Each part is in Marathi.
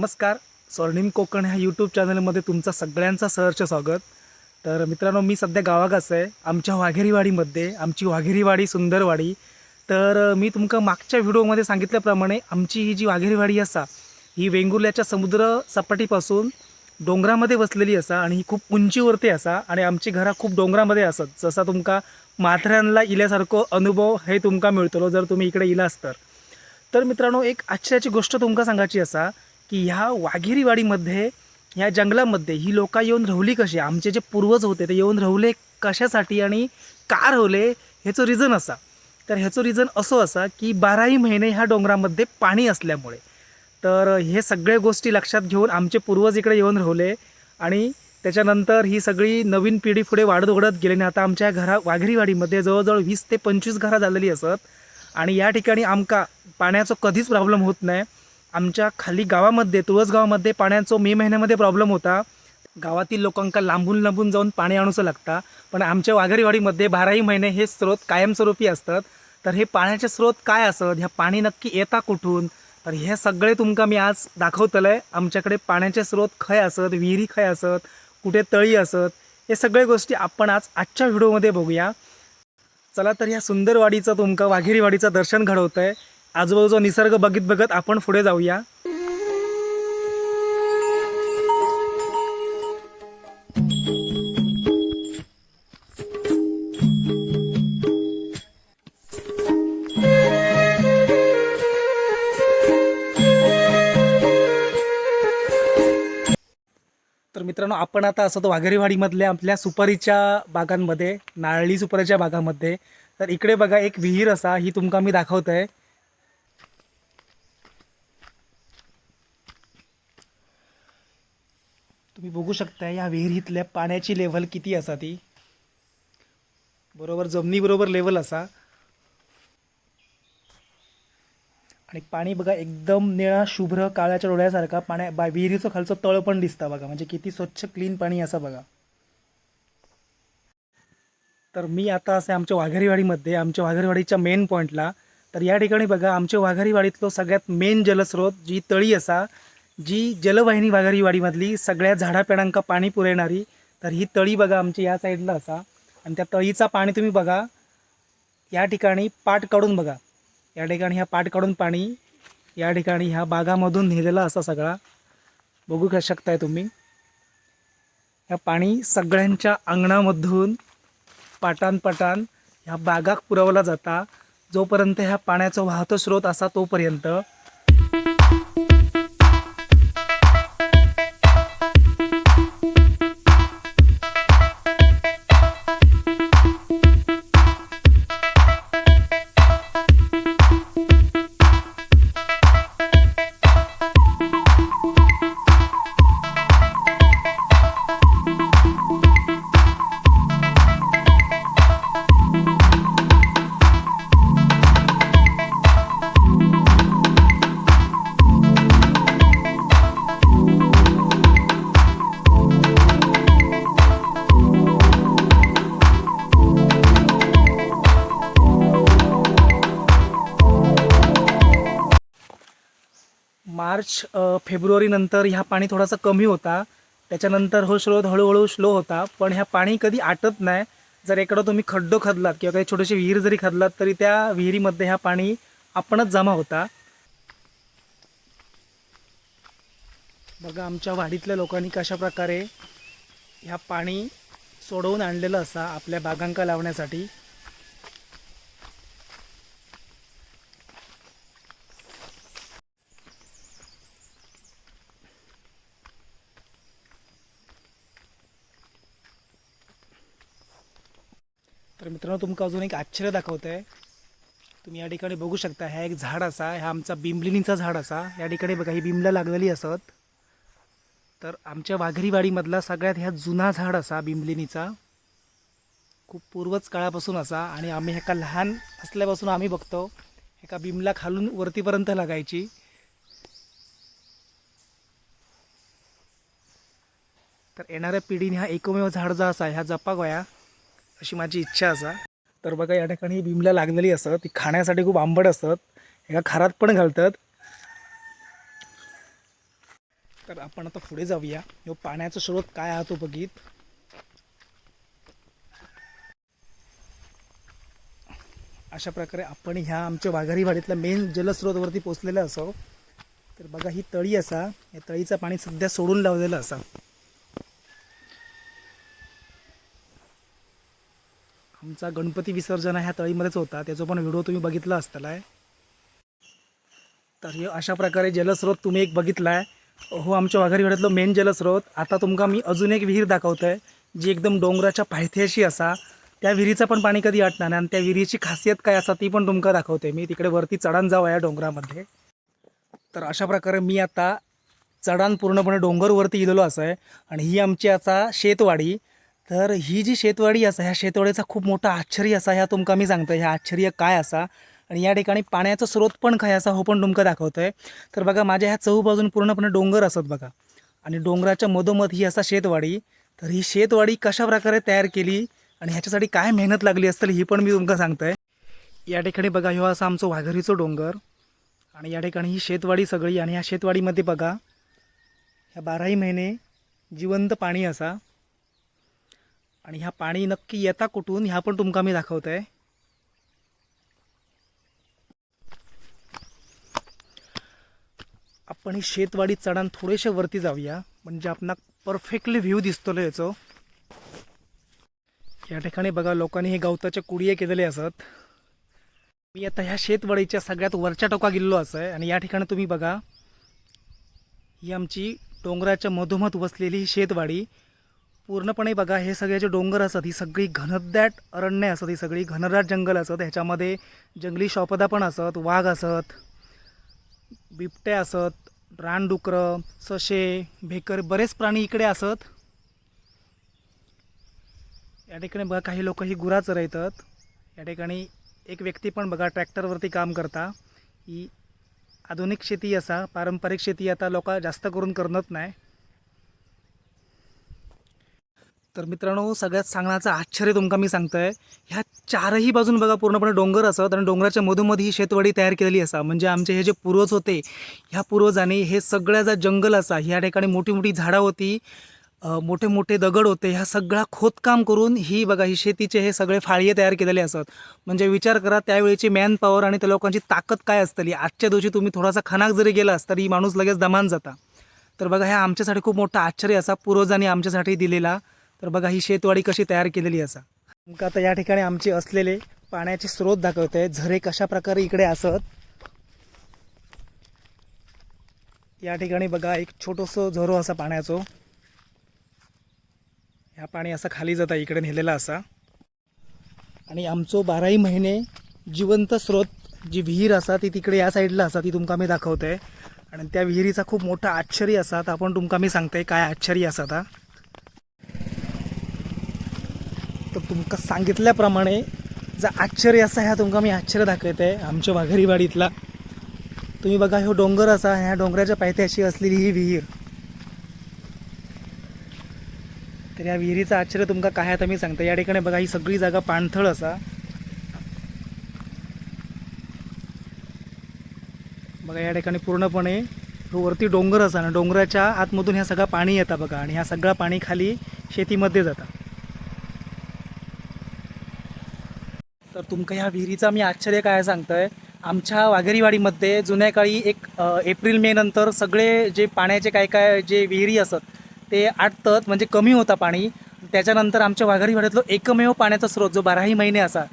नमस्कार. स्वर्णिम कोकण ह्या यूट्यूब चॅनलमध्ये तुमचा सगळ्यांचा सहर्ष स्वागत. तर मित्रांनो मी सध्या गावागाच आहे. आमच्या वाघेरीवाडीमध्ये आमची वाघेरीवाडी सुंदरवाडी. तर मी तुमका मागच्या व्हिडिओमध्ये सांगितल्याप्रमाणे आमची ही जी वाघेरीवाडी असा ही वेंगुर्ल्याच्या समुद्र सपाटीपासून डोंगरामध्ये वसलेली असा आणि ही खूप उंचीवरती असा आणि आमची घरा खूप डोंगरामध्ये असत. जसा तुमका माथऱ्यांना इल्यासारखो अनुभव हे तुमका मिळतलो जर तुम्ही इकडे इलास तर. तर मित्रांनो एक आश्चर्याची गोष्ट तुमका सांगायची असा की ह्या वाघेरीवाडीमध्ये ह्या जंगलामध्ये ही लोक येऊन राहली कशी? आमचे जे पूर्वज होते ते येऊन राहले कशासाठी आणि का राहले? ह्याचं रिझन असा. तर ह्याचं रिझन असं असा की बाराही महिने ह्या डोंगरामध्ये पाणी असल्यामुळे. तर हे सगळ्या गोष्टी लक्षात घेऊन आमचे पूर्वज इकडे येऊन राहले आणि त्याच्यानंतर ही सगळी नवीन पिढी पुढे वाढत वाढत गेली आणि आता आमच्या घरा वाघेरीवाडीमध्ये जवळजवळ वीस ते पंचवीस घरं झालेली असत. आणि या ठिकाणी आमका पाण्याचं कधीच प्रॉब्लेम होत नाही. आमच्या खाली गावामध्ये तुळस गावामध्ये पाण्याचा मे महिन्यामध्ये प्रॉब्लेम होता. गावातील लोकांका लांबून लांबून जाऊन पाणी आणूचं लागता. पण आमच्या वाघेरीवाडीमध्ये बाराही महिने हे स्रोत कायमस्वरूपी असतात. तर हे पाण्याचे स्रोत काय असत? ह्या पाणी नक्की येता कुठून? तर हे सगळे तुमका मी आज दाखवतलंय. आमच्याकडे पाण्याचे स्रोत खय असत? विहिरी खय असत? कुठे तळी असत? हे सगळे गोष्टी आपण आज आजच्या व्हिडिओमध्ये बघूया. चला तर ह्या सुंदरवाडीचं तुमका वाघेरीवाडीचं दर्शन घडवतं आहे आजूबाजूचा निसर्ग बघत बघत आपण पुढे जाऊया. तर मित्रांनो आपण आता असतो वाघेरीवाडीमधल्या आपल्या सुपारीच्या बागांमध्ये नारळी सुपारीच्या बागामध्ये तर इकडे बघा एक विहीर असा ही तुमका मी दाखवत आहे तुम्ही बघू शकता या विहिरीतल्या पाण्याची लेवल किती असा ती. बरोबर जमिनीबरोबर लेवल असा. आणि पाणी बघा एकदम निळा शुभ्र काळ्याच्या डोळ्यासारखा पाण्या बा विहिरीचं खालचं तळ पण दिसतं बघा. म्हणजे किती स्वच्छ क्लीन पाणी असं बघा. तर मी आता असे आमच्या वाघारीवाडीमध्ये आमच्या वाघारीवाडीच्या मेन पॉईंटला तर या ठिकाणी बघा आमच्या वाघारीवाडीतलो सगळ्यात मेन जलस्रोत जी तळी असा जी जलवाहिनी वाघारीवाडीमधली सगळ्या झाडापेडांका पाणी पुरवणारी तर ही तळी बघा आमची या साईडला असा. आणि त्या तळीचा पाणी तुम्ही बघा. या ठिकाणी पाट काढून बघा. या ठिकाणी ह्या पाट काढून पाणी या ठिकाणी ह्या बागामधून नेलेला असा सगळा. बघू शकताय तुम्ही. ह्या पाणी सगळ्यांच्या अंगणामधून पाटान पाटान ह्या बागाक पुरवला जाता. जोपर्यंत ह्या पाण्याचा वाहतो स्रोत असा तोपर्यंत. मार्च फेब्रुवारीनंतर ह्या पाणी थोडासा कमी होता. त्याच्यानंतर हो स्रोत हळूहळू स्लो होता पण ह्या पाणी कधी आटत नाही. जर एकडं तुम्ही खड्डो खदलात किंवा काही छोटेसे विहीर जरी खदलात तरी त्या विहिरीमध्ये ह्या पाणी आपणच जमा होता. बघा आमच्या वाडीतल्या लोकांनी कशा प्रकारे ह्या पाणी सोडवून आणलेलं असा आपल्या बागांका लावण्यासाठी तर मित्रांनो तुमका अजून एक आश्चर्य दाखवत आहे तुम्ही या ठिकाणी बघू शकता ह्या एक झाड असा ह्या आमचा बिंबलिनीचा झाड असा. या ठिकाणी बघा ही बिंबला लागलेली असत. तर आमच्या वाघरीवाडीमधला सगळ्यात ह्या जुना झाड असा बिंबलिनीचा. खूप पूर्वच काळापासून असा आणि आम्ही ह्याका लहान असल्यापासून आम्ही बघतो एका बिमला खालून वरतीपर्यंत लागायची. तर येणाऱ्या पिढीने हा एकमेव झाड जो असा ह्या जपा गोया अशी माझी इच्छा असा. तर बघा या ठिकाणी बिमला लागलेली असत ती खाण्यासाठी खूप आंबट असत एका खारात पण घालतात. तर आपण आता पुढे जाऊया. ह्यो पाण्याचा स्रोत काय आहे तो बघित. अशा प्रकारे आपण ह्या आमच्या वाघारी वाडीतल्या मेन जलस्रोतवरती पोचलेलं असो. तर बघा ही तळी असा. या तळीचं पाणी सध्या सोडून लावलेलं असा. आमचा गणपती विसर्जन ह्या तळीमध्येच होता. त्याचा पण व्हिडिओ तुम्ही बघितला असताला तर हे अशा प्रकारे जलस्रोत तुम्ही एक बघितला आहे हो आमच्या वाघारी वाड्यातलं मेन जलस्रोत. आता तुमका मी अजून एक विहीर दाखवतो आहे जी एकदम डोंगराच्या पायथ्याशी असा. त्या विहिरीचं पण पाणी कधी आटणार नाही आणि त्या विहिरीची खासियत काय असा ती पण तुमका दाखवते मी. तिकडे वरती चढान जावं या डोंगरामध्ये. तर अशा प्रकारे मी आता चढान पूर्णपणे डोंगरवरती गेलेलो असं आहे आणि ही आमची आता शेतवाडी. तर ही जी शेतवाडी असा ह्या शेतवाडीचा खूप मोठा आश्चर्य असा ह्या तुमका मी सांगतो ह्या आश्चर्य काय असा? आणि या ठिकाणी पाण्याचा स्रोत पण काय असा हो पण तुमका दाखवतोय. तर बघा माझ्या ह्या चहूबाजून पूर्णपणे डोंगर असत बघा. आणि डोंगराच्या मधोमध ही असा शेतवाडी. तर ही शेतवाडी कशा प्रकारे तयार केली आणि ह्याच्यासाठी काय मेहनत लागली असतील ही पण मी तुमका सांगतोय. या ठिकाणी बघा ह्यो असा आमचं वाघरीचं डोंगर. आणि या ठिकाणी ही शेतवाडी सगळी आणि ह्या शेतवाडीमध्ये बघा ह्या बाराही महिने जिवंत पाणी असा. आणि ह्या पाणी नक्की येता कुठून ह्या पण तुमका मी दाखवत आहे आपण ही शेतवाडी चढान थोडेसे वरती जाऊया म्हणजे आपणाक परफेक्टली व्ह्यू दिसतलो याचो. या ठिकाणी बघा लोकांनी हे गवताचे कुडिये केलेले असत. मी आता ह्या शेतवाडीच्या सगळ्यात वरच्या टोका गेलेलो असं आणि या ठिकाणी तुम्ही बघा ही आमची डोंगराच्या मधोमध वसलेली ही शेतवाडी पूर्णपणे बघा हे सगळे जे डोंगर असतात ही सगळी घनदाट अरण्य असत ही सगळी घनदाट जंगल असत ह्याच्यामध्ये जंगली शॉपदा पण असत वाघ असत बिबटे असत रानडुकरं ससे भेकर बरेच प्राणी इकडे असत. या ठिकाणी बघा काही लोक ही गुरा चरवतात या ठिकाणी एक व्यक्ती पण बघा ट्रॅक्टरवरती काम करता. ही आधुनिक शेती असा पारंपरिक शेती आता लोक जास्त करून करत नाही तर मित्रांनो सगळ्यात सांगण्याचं आश्चर्य तुमका मी सांगतोय ह्या चारही बाजून बघा पूर्णपणे डोंगर असत आणि डोंगराच्या मधोमध ही शेतवाडी तयार केलेली असा. म्हणजे आमचे हे जे पूर्वज होते ह्या पूर्वजांनी हे सगळ्या जा जंगल असा ह्या ठिकाणी मोठी मोठी झाडं होती मोठे मोठे दगड होते ह्या सगळा खोदकाम करून ही बघा ही शेतीचे हे सगळे फाळये तयार केलेले असत. म्हणजे विचार करा त्यावेळेची मॅन पॉवर आणि त्या लोकांची ताकद काय असतली? आजच्या दिवशी तुम्ही थोडासा खनाक जरी गेलास तरी माणूस लगेच दमान जाता. तर बघा ह्या आमच्यासाठी खूप मोठा आश्चर्य असा पूर्वजांनी आमच्यासाठी दिलेला. तर बघा ही शेतवाडी कशी तयार केलेली असा. तुमका आता या ठिकाणी आमचे असलेले पाण्याचे स्रोत दाखवत आहे झरे कशा प्रकारे इकडे असत? या ठिकाणी बघा एक छोटंसं झरो असा पाण्याचो. ह्या पाणी असं खाली जाता इकडे नेलेला असा. आणि आमचो बाराही महिने जिवंत स्रोत जी विहीर असा ती तिकडे या साईडला असा ती तुमका मी दाखवतोय. आणि त्या विहिरीचा खूप मोठा आश्चर्य असा तर आपण तुमका मी सांगते काय आश्चर्य असा तुमका सांगितल्याप्रमाणे जर आश्चर्य असा ह्या तुमका मी आश्चर्य दाखवत. आहे आमच्या वाघरीवाडीतला तुम्ही बघा ह्यो डोंगर असा ह्या डोंगराच्या पायथ्याशी असलेली ही विहीर. तर या विहिरीचं आश्चर्य तुमका काय आहे आता मी सांगतो. या ठिकाणी बघा ही सगळी जागा पाणथळ असा. बघा या ठिकाणी पूर्णपणे वरती डोंगर असा ना डोंगराच्या आतमधून ह्या सगळा पाणी येतं बघा आणि ह्या सगळा पाणी खाली शेतीमध्ये जातं. तर तुमका ह्या विहिरीचा मी आश्चर्य काय सांगतोय? आमच्या वाघेरीवाडीमध्ये जुन्या काळी एक एप्रिल मे नंतर सगळे जे पाण्याचे काय काय जे विहिरी असत ते आटतात म्हणजे कमी होता पाणी. त्याच्यानंतर आमच्या वाघारीवाड्यातलो एकमेव पाण्याचा स्रोत जो बाराही महिने असा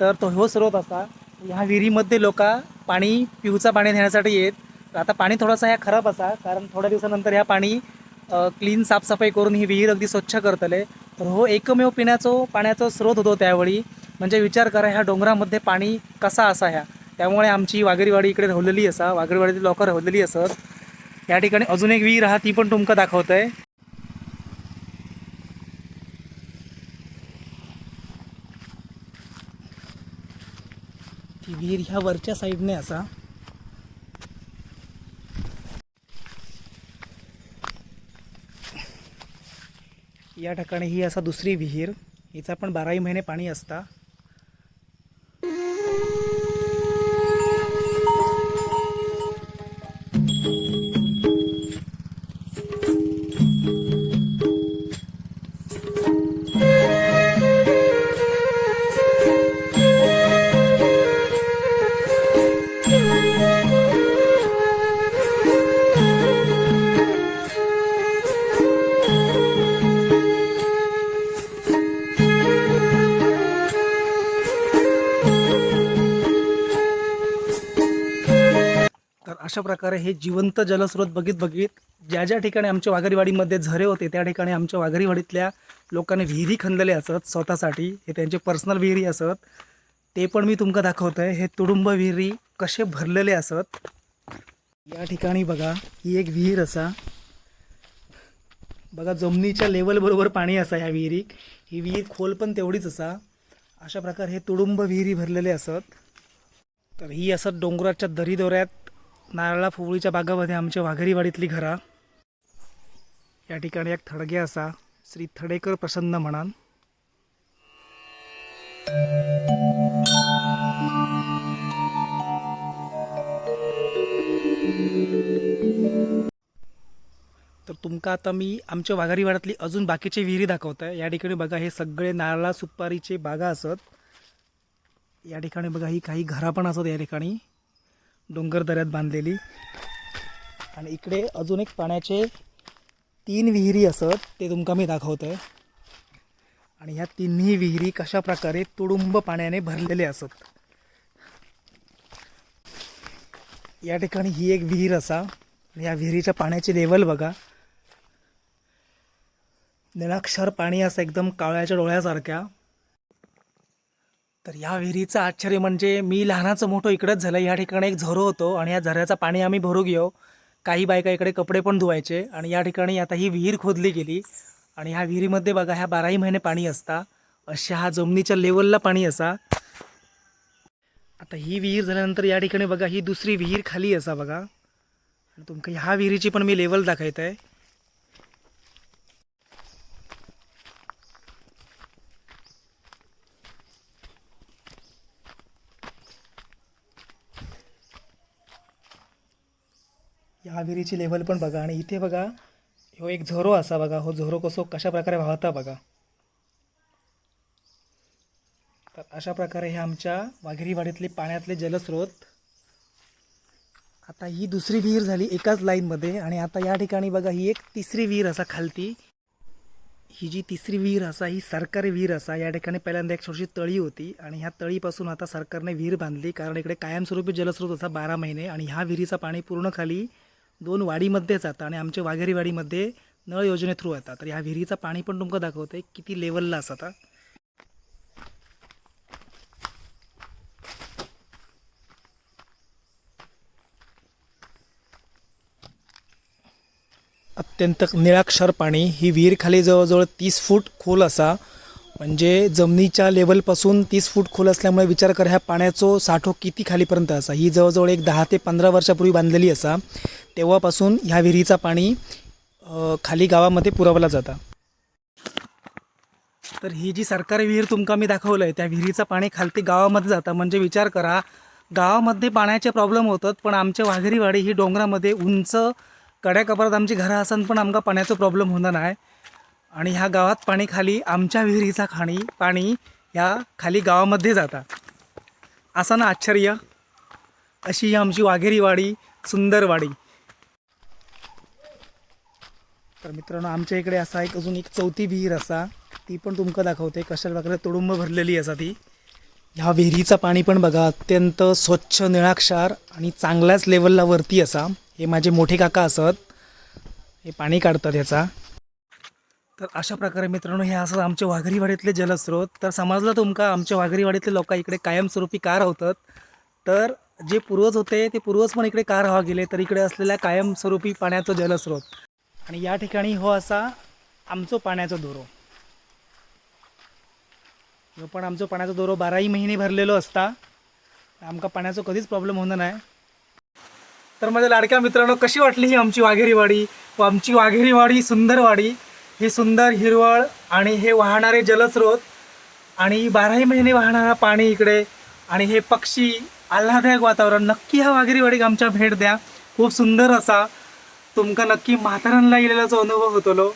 तर तो ह्यो स्रोत असा ह्या विहिरीमध्ये लोक पाणी पिऊचा पाणी नेण्यासाठी येत. आता पाणी थोडासा ह्या खराब असा कारण थोड्या दिवसानंतर ह्या पाणी क्लीन साफसफाई करून ही विहीर अगदी स्वच्छ करतले. तर हो एकमेव पिण्याचो पाण्याचा स्रोत होतो त्यावेळी. म्हणजे विचार करा ह्या डोंगरामध्ये पाणी कसा असा ह्या त्यामुळे आमची वागरीवाडी इकडे राहिलेली असा वाघरीवाडीतील लोक राहिलेली असत या ठिकाणी अजून एक विहीर हा ती पण तुमका आहे ती विहीर ह्या वरच्या साईडने असा. या ठिकाणी ही असा दुसरी विहीर हिचा पण बाराही महिने पाणी असता. प्रकारे हे जिवंत जलस्रोत बघित बघित ज्या ज्या ठिकाणी आमच्या वाघरीवाडीमध्ये झरे होते त्या ठिकाणी आमच्या वाघरीवाडीतल्या लोकांनी विहिरी खणलेले असत स्वतःसाठी. हे त्यांचे पर्सनल विहिरी असत. ते पण मी तुमका दाखवत आहे हे तुडुंब विहिरी कसे भरलेले असत. या ठिकाणी बघा ही एक विहीर असा. बघा जमिनीच्या लेवल बरोबर पाणी असा ह्या विहिरीक ही विहीर खोल पण तेवढीच असा. अशा प्रकारे हे तुडुंब विहिरी भरलेले असत. तर ही असत डोंगराच्या दरीदोऱ्यात. नारळा फुवळीच्या बागामध्ये आमच्या वाघरीवाडीतली घरा. या ठिकाणी एक थडगे असा. श्री थडेकर प्रसन्न म्हणान. तर तुमका आता मी आमच्या वाघारी वाड्यातली अजून बाकीचे विहिरी दाखवत आहे या ठिकाणी बघा हे सगळे नारळा सुपारीचे बागा असत. या ठिकाणी बघा ही काही घरा पण असत या ठिकाणी. डोंगर दऱ्यात बांधलेली. आणि इकडे अजून एक पाण्याचे तीन विहिरी असत ते तुमका मी दाखवतो आहे आणि ह्या तिन्ही विहिरी कशा प्रकारे तुडुंब पाण्याने भरलेले असत. या ठिकाणी ही एक विहीर असा. आणि या विहिरीच्या पाण्याची लेवल बघा. निळाक्षर पाणी असं एकदम कावळ्याच्या डोळ्यासारख्या. तर या विहिरीचं आश्चर्य म्हणजे मी लहानाचं मोठं इकडंच झालं. या ठिकाणी एक झरो होतो आणि या झऱ्याचं पाणी आम्ही भरू घेऊ. काही बायका इकडे कपडे पण धुवायचे आणि या ठिकाणी आता ही विहीर खोदली गेली. आणि ह्या विहिरीमध्ये बघा ह्या बाराही महिने पाणी असता. अशा हा जमिनीच्या लेवलला पाणी असा. आता ही विहीर झाल्यानंतर या ठिकाणी बघा ही दुसरी विहीर खाली असा बघा. तुमका ह्या विहिरीची पण मी लेवल दाखवत आहे या विहिरीची लेवल पण बघा. आणि इथे बघा ह्यो एक झरो असा बघा. हो झरो कसो कशा प्रकारे वाहता बघा. तर अशा प्रकारे हे आमच्या वाघेरीवाडीतले पाण्यातले जलस्रोत. आता ही दुसरी विहीर झाली एकाच लाईनमध्ये आणि आता या ठिकाणी बघा ही एक तिसरी विहीर असा खालती. ही जी तिसरी विहीर असा ही सरकारी विहीर असा या ठिकाणी पहिल्यांदा एक छोटीशी तळी होती. आणि ह्या तळीपासून आता सरकारने विहीर बांधली. कारण इकडे कायमस्वरूपी जलस्रोत असा बारा महिने. आणि ह्या विहिरीचं पाणी पूर्ण खाली दोन वाडीमध्येच जातं आणि आमच्या वाघेरी वाडीमध्ये नळ योजने थ्रू येतात तर ह्या विहिरीचं पाणी पण तुमका दाखवते किती लेवलला असं आता? अत्यंत निळाक्षर पाणी. ही विहीर खाली जवळजवळ तीस फूट खोल असा. म्हणजे जमिनीच्या लेवलपासून तीस फूट खोल असल्यामुळे विचार कर ह्या पाण्याचो साठो किती खालीपर्यंत असा. ही जवळजवळ एक दहा ते पंधरा वर्षापूर्वी बांधलेली असा. तेव्हापासून ह्या विहिरीचा पाणी खाली गावामध्ये पुरवला जाता. तर ही जी सरकारी विहीर तुमका मी दाखवलं आहे त्या विहिरीचं पाणी खालती गावामध्ये जातं. म्हणजे विचार करा गावामध्ये पाण्याचे प्रॉब्लेम होतात पण आमच्या वाघेरीवाडी ही डोंगरामध्ये उंच कड्या कपरात आमची घरं असन पण आमका पाण्याचा प्रॉब्लेम होणार नाही. आणि ह्या गावात पाणी खाली आमच्या विहिरीचा खाणी पाणी ह्या खाली गावामध्ये जाता. असं ना आश्चर्य? अशी ही आमची वाघेरीवाडी सुंदरवाडी. तर मित्रांनो आमच्या इकडे असा एक अजून एक चौथी विहीर असा. ती पण तुमका दाखवते. कशा प्रकारे तुडुंब भरलेली असा ती. ह्या विहिरीचं पाणी पण बघा अत्यंत स्वच्छ निळाक्षार आणि चांगल्याच लेवलला वरती असा. हे माझे मोठे काका असत. हे पाणी काढतात ह्याचा. तर अशा प्रकारे मित्रांनो हे असं आमच्या वाघरीवाडीतले जलस्रोत. तर समजलं तुमका आमच्या वाघरीवाडीतले लोक इकडे कायमस्वरूपी का राहतात तर जे पूर्वज होते ते पूर्वज पण इकडे का राहा गेले. तर इकडे असलेल्या कायमस्वरूपी पाण्याचं जलस्रोत. आणि या ठिकाणी हो असा आमचो पाण्याचा दोरो. ह्यो पण आमचो पाण्याचा दोरो बाराही महिने भरलेलो असता. आमका पाण्याचा कधीच प्रॉब्लेम होणार नाही तर माझ्या लाडक्या मित्रांनो कशी वाटली ही आमची वाघेरीवाडी व आमची वाघेरीवाडी सुंदरवाडी? ही सुंदर हिरवळ आणि हे वाहणारे जलस्रोत आणि बाराही महिने वाहणारा पाणी इकडे आणि हे पक्षी आल्हादायक वातावरण. नक्की ह्या वाघेरीवाडीक आमच्या भेट द्या. खूप सुंदर असा तुमका नक्की म्हातारांना गेलेल्याचा अनुभव होतलो.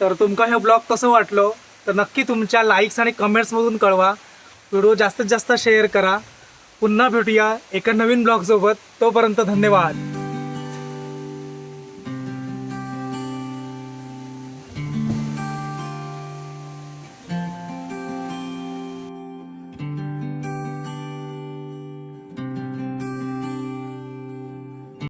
तर तुमका हे ब्लॉग कसं वाटलो? तर नक्की तुमच्या लाईक्स आणि कमेंट्समधून कळवा. व्हिडिओ जास्तीत जास्त शेअर करा. पुन्हा भेटूया एका नवीन ब्लॉगसोबत. तोपर्यंत धन्यवाद.